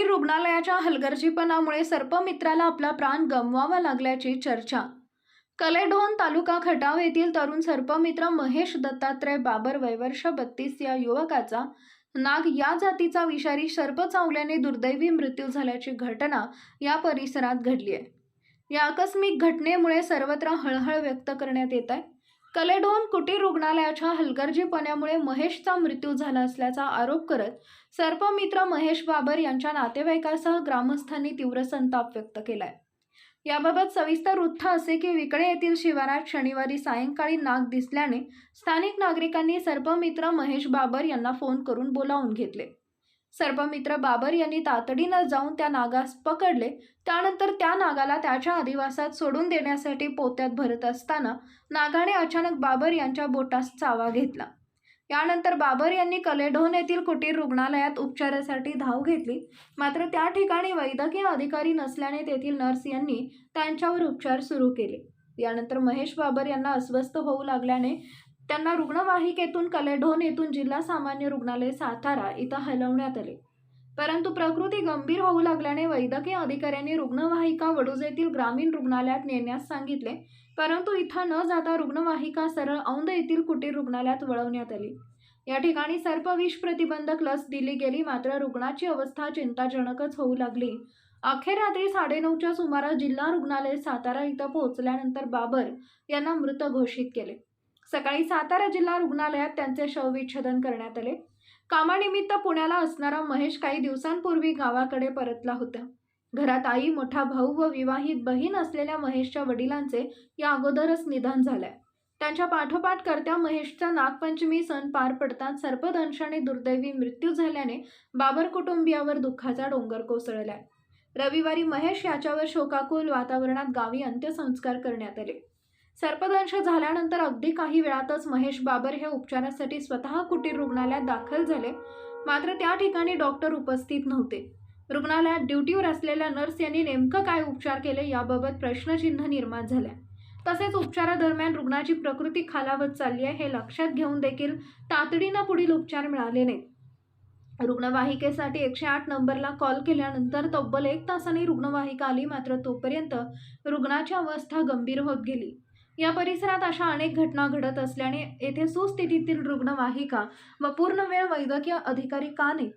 रुग्णालयाच्या हलगर्जीपणामुळे सर्पमित्राला आपला प्राण गमवावा लागल्याची चर्चा. कलेढोन तालुका खटाव येथील तरुण सर्पमित्र महेश दत्तात्रय बाबर वयवर्ष बत्तीस या युवकाचा नाग या जातीचा विषारी सर्प चावल्याने दुर्दैवी मृत्यू झाल्याची घटना या परिसरात घडली आहे या आकस्मिक घटनेमुळे सर्वत्र हळहळ व्यक्त करण्यात येत आहे. कलेडोन कुटीर रुग्णालयाच्या हलगर्जीपणामुळे महेशचा मृत्यू झाला असल्याचा आरोप करत सर्पमित्र महेश बाबर यांच्या नातेवाईकासह ग्रामस्थांनी तीव्र संताप व्यक्त केलाय. याबाबत सविस्तर वृत्त असे की विकडे येथील शिवारात शनिवारी सायंकाळी नाग दिसल्याने स्थानिक नागरिकांनी सर्पमित्र महेश बाबर यांना फोन करून बोलावून घेतले. सर्पमित्र बाबर यांनी तातडीनं जाऊन त्या नागास पकडले. त्यानंतर त्या नागाला त्याच्या अधिवासात सोडून देण्यासाठी पोत्यात भरत असताना नागाने अचानक बाबर यांच्या बोटास चावा घेतला. यानंतर बाबर यांनी कलेढोन येथील कुटीर रुग्णालयात उपचारासाठी धाव घेतली. मात्र त्या ठिकाणी वैद्यकीय अधिकारी नसल्याने तेथील नर्स यांनी त्यांच्यावर उपचार सुरू केले. यानंतर महेश बाबर यांना अस्वस्थ होऊ लागल्याने त्यांना रुग्णवाहिकेतून कलेढोन येथून जिल्हा सामान्य रुग्णालय सातारा इथं हलवण्यात आले. परंतु प्रकृती गंभीर होऊ लागल्याने वैद्यकीय अधिकाऱ्यांनी रुग्णवाहिका वडूज येथील ग्रामीण रुग्णालयात नेण्यास सांगितले. परंतु इथं न जाता रुग्णवाहिका सरळ औंध येथील कुटीर रुग्णालयात वळवण्यात आली. या ठिकाणी सर्पविष प्रतिबंधक लस दिली गेली मात्र रुग्णाची अवस्था चिंताजनकच होऊ लागली. अखेर रात्री साडेनऊच्या सुमारास जिल्हा रुग्णालय सातारा इथं पोहोचल्यानंतर बाबर यांना मृत घोषित केले. सकाळी सातारा जिल्हा रुग्णालयात त्यांचे शवविच्छेदन करण्यात आले. कामानिमित्त पुण्याला असणारा महेश काही दिवसांपूर्वी गावाकडे परतला होता. घरात आई मोठा भाऊ व विवाहित बहीण असलेल्या महेशच्या वडिलांचे या अगोदरच निधन झालंय. त्यांच्या पाठोपाठ करत्या महेशचा नागपंचमी सण पार पडताच सर्पदंशाने दुर्दैवी मृत्यू झाल्याने बाबर कुटुंबियावर दुःखाचा डोंगर कोसळलाय. रविवारी महेश याच्यावर शोकाकुल वातावरणात गावी अंत्यसंस्कार करण्यात आले. सर्पदंश झाल्यानंतर अगदी काही वेळातच महेश बाबर हे उपचारासाठी स्वतः कुटीर रुग्णालयात दाखल झाले. मात्र त्या ठिकाणी डॉक्टर उपस्थित नव्हते. रुग्णालयात ड्युटीवर असलेल्या नर्स यांनी नेमकं काय उपचार केले याबाबत प्रश्नचिन्ह निर्माण झाल्या. तसेच उपचारादरम्यान रुग्णाची प्रकृती खालावत चालली आहे हे लक्षात घेऊन देखील तातडीनं पुढील उपचार मिळाले नाहीत. रुग्णवाहिकेसाठी एकशे आठ नंबरला कॉल केल्यानंतर तब्बल एक तासाने रुग्णवाहिका आली मात्र तोपर्यंत रुग्णाची अवस्था गंभीर होत गेली. या परिसरात अशा अनेक घटना घडत असल्याने येथे सुस्थितीतील रुग्णवाहिका व पूर्णवेळ वैद्यकीय अधिकारी का नाहीत?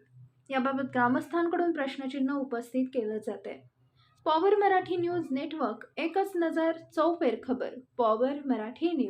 याबाबत ग्रामस्थांकडून प्रश्नचिन्ह उपस्थित केलं जात आहे पॉवर मराठी न्यूज नेटवर्क एकच नजर चौफेर खबर पॉवर मराठी न्यूज.